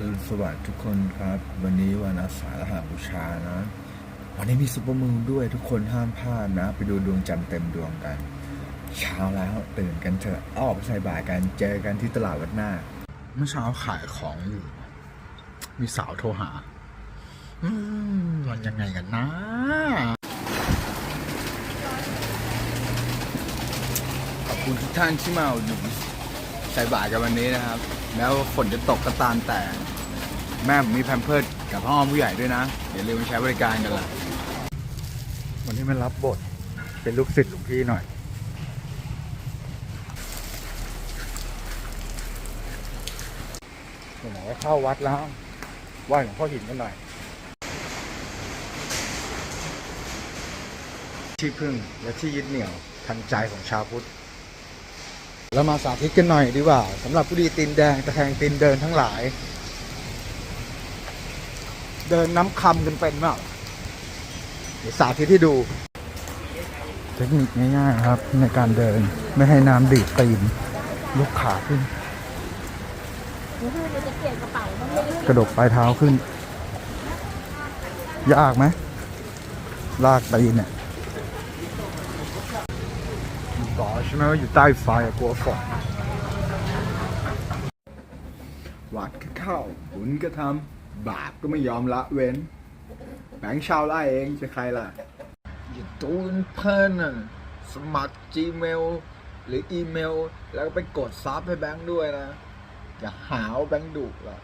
อรุณสวัสดิ์ทุกคนครับ วันนี้วันอาสาฬหาบูชานะ วันนี้มีซุปเปอร์มูนด้วยทุกคนห้ามพลาดนะ ไปดูดวงจันทร์เต็มดวงกัน เช้าแล้วตื่นกันเถอะอาออกไปใส่บาตรกันเจอกันที่ตลาดวัดหน้า เมื่อเช้าขายของอยู่ มีสาวโทรหา อืมมันยังไงกันนะ ขอบคุณทุกท่านที่มาอุดหนุน ใส่บาตรกันวันนี้นะครับ แม้ว่าฝนจะตกก็ตามแต่ แม่ผมมีแพมเพิร์ดกับพ่อผู้ใหญ่ด้วยนะ อย่าลืมใช้บริการกันล่ะ วันนี้มารับบท เป็นลูกศิษย์หลวงพี่หน่อย ไหนๆเข้าวัดแล้วไหว้หลวงพ่อหินกันหน่อย ที่พึ่งและที่ยึดเหนี่ยวทางใจของชาวพุทธ เรามาสาธิตกันหน่อยดีกว่าสำหรับผู้ดีตีนแดงตะแคงตีนเดินทั้งหลาย เดินน้ำคำกันเป็นเปล่าเดี๋ยวสาธิตให้ดู เทคนิคง่ายๆครับ ในการเดินไม่ให้น้ำดีดตีนยกขาขึ้น กระเป๋าบ้างไหมกระดกปลายเท้าขึ้น ยากไหมลากตีนเนี่ย บอกใช่ไหมว่าอยู่ใต้ไฟกลัวฝนวัดก็เข้าบุญก็ทำบาปก็ไม่ยอมละเว้น แบงค์ชาวไล่เองจะใครล่ะ อย่าตูนเพิ่นน่ะสมัคร Gmail หรืออีเมล แล้วก็ไปกดซับให้แบงค์ด้วยนะ อย่าหาวแบงค์ดุล่ะ